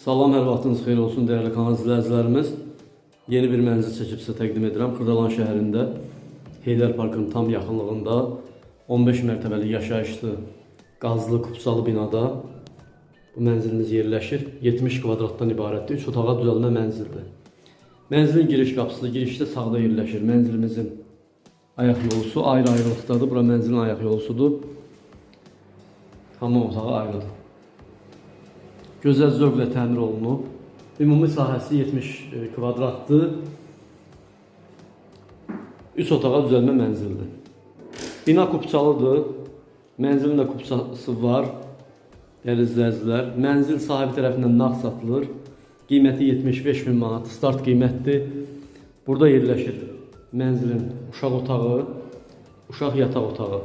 Salam, hər vaxtınız xeyir olsun dəyərli kanal izləyicilərimiz. Yeni bir mənzil çəkib sizə təqdim edirəm. Xırdalan şəhərində Heydər Parkının tam yaxınlığında 15 mərtəbəli yaşayışlı qazlı kupçalı binada bu mənzilimiz yerləşir. 70 kvadratdan ibarətdir. 3 otağa düzəlmə mənzildir. Mənzilin giriş qapısı girişdə sağda yerləşir. Mənzilimizin ayaq yolusu ayrı-ayrılıqdadır. Bura mənzilin ayaq yolusudur. Hamam otağı ayrıdır. Gözəl zövqlə təmir olunub. Ümumi sahəsi 70 e, kvadratdır. 3 otağa düzəlmə mənzildir. Bina kupçalıdır. Mənzilin də kupçası var. Dəyərli izləyicilər, mənzil sahibi tərəfindən nağd satılır. Qiyməti 75 min manat, start qiymətdir. Burada yerləşir mənzilin uşaq otağı, uşaq yataq otağı.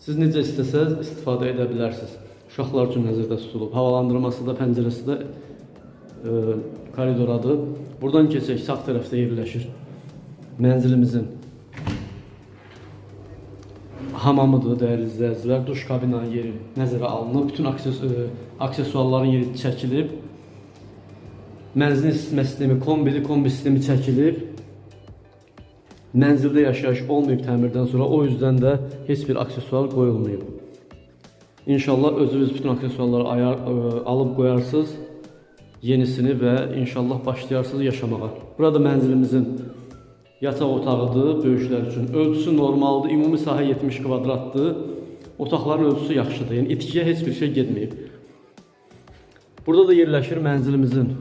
Siz necə istəsəz istifadə edə bilərsiniz. Uşaqlar üçün nəzərdə tutulub. Havalandırması da, pəncərəsi də e, koridoradır. Buradan keçək, sağ tərəfdə yerləşir. Mənzilimizin hamamıdır dəyərli izləyicilər. Duş kabinanın yeri nəzərə alınıb. Bütün akses e, aksesuarların yeri çəkilib. Mənzilin isitmə sistemi kombili, kombi sistemi çəkilib. Mənzildə yaşayış olmayıb təmirdən sonra, o yüzden də heç bir aksesuar qoyulmayıb. İnşallah özünüz bütün aksesuarları ayar, ə, alıb qoyarsınız yenisini və inşallah başlayarsınız yaşamağa. Burada mənzilimizin yataq otağıdır böyüklər üçün. Ölçüsü normaldır, ümumi sahə 70 kvadratdır. Otaqların ölçüsü yaxşıdır. Yəni itkiyə heç bir şey getməyib. Burada da yerləşir mənzilimizin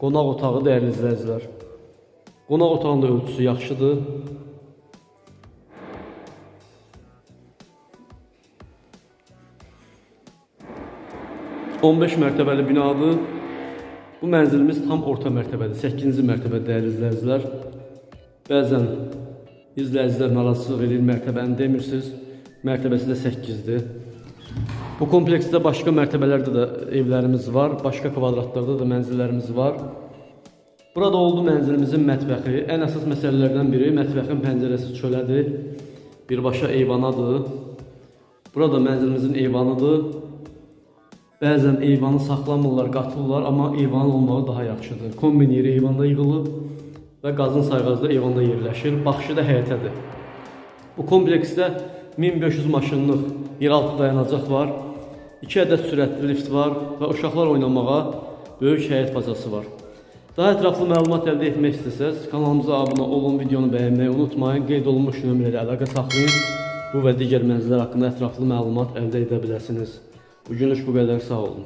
qonaq otağı dəyərli izləyicilər. Qonaq otağının da ölçüsü yaxşıdır. ...15 mərtəbəli binadır. Bu mənzilimiz tam orta mərtəbədir. 8-ci mərtəbə dəyərli izləyicilər. Bəzən izləyicilər narazılıq edir, mərtəbəni demirsiniz. Mərtəbəsi də 8-dir. Bu kompleksdə başqa mərtəbələrdə də evlərimiz var, başqa kvadratlarda da mənzillərimiz var. Burada oldu mənzilimizin mətbəxi. Ən əsas məsələlərdən biri mətbəxin pəncərəsi çölədir. Birbaşa eyvanadır. Burada mənzilimizin eyvanıdır. Bəzən eyvanı saxlamırlar, qatırlar, amma eyvanın olmağı daha yaxşıdır. Kombin yeri eyvanda yığılıb və qazın sayğacı da eyvanda yerləşir. Baxışı da həyətədir. Bu kompleksdə 1500 maşınlıq yeraltı dayanacaq var. 2 ədəd sürətli lift var və uşaqlar oynamağa böyük həyət bazası var. Daha ətraflı məlumat əldə etmək istəsəz, kanalımıza abunə olun, videonu bəyənməyi unutmayın. Qeyd olunmuş nömrələ əlaqə saxlayın. Bu və digər mənzillər haqqında ətraflı məlumat əldə edə bilərsiniz. Bugünlük bu qədər, sağ olun.